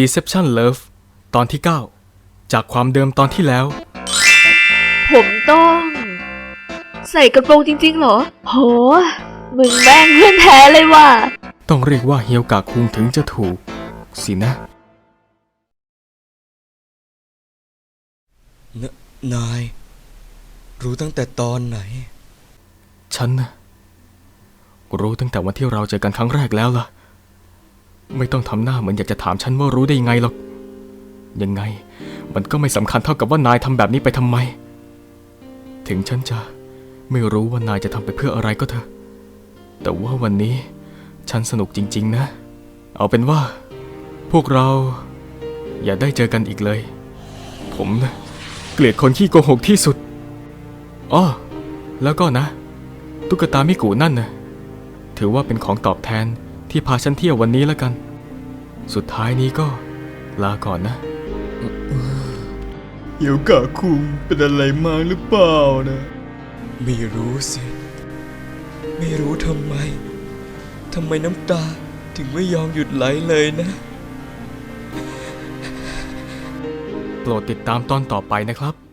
Deception Love ตอนที่ 9 จากความเดิมตอนที่แล้ว ผมต้อง ใส่กระโปรงจริงๆเหรอ โห มึงแม่งเพื่อนแท้เลยว่ะ ต้องเรียกว่าเฮียวกาคุงถึงจะถูก สินะ นนาย รู้ตั้งแต่ตอนไหน ฉันนะรู้ตั้งแต่วันที่เราเจอกันครั้งแรกแล้วล่ะ ไม่ต้องทำหน้าเหมือนอยากจะถามฉันว่ารู้ได้ยังไงหรอก ยังไง มันก็ไม่สำคัญเท่ากับว่านายทำแบบนี้ไปทำไม ถึงฉันจะไม่รู้ว่านายจะทำไปเพื่ออะไรก็เถอะ แต่ว่าวันนี้ฉันสนุกจริง ๆ นะ เอาเป็นว่า พวกเรา อย่าได้เจอกันอีกเลย ผมนะเกลียดคนขี้โกหกที่สุดอ้อแล้วก็นะ ตุ๊กตามิกูนั่นนะถือว่าเป็นของตอบแทน ที่พาฉันเที่ยววันนี้แล้วกัน สุดท้ายนี้ก็ลาก่อนนะเหี่ยวกะคุงเป็นอะไรมาหรือเปล่านะ ไม่รู้สิ ไม่รู้ทำไมทำไมน้ำตาถึงไม่ยอมหยุดไหลเลยนะ โปรดติดตามตอนต่อไปนะครับ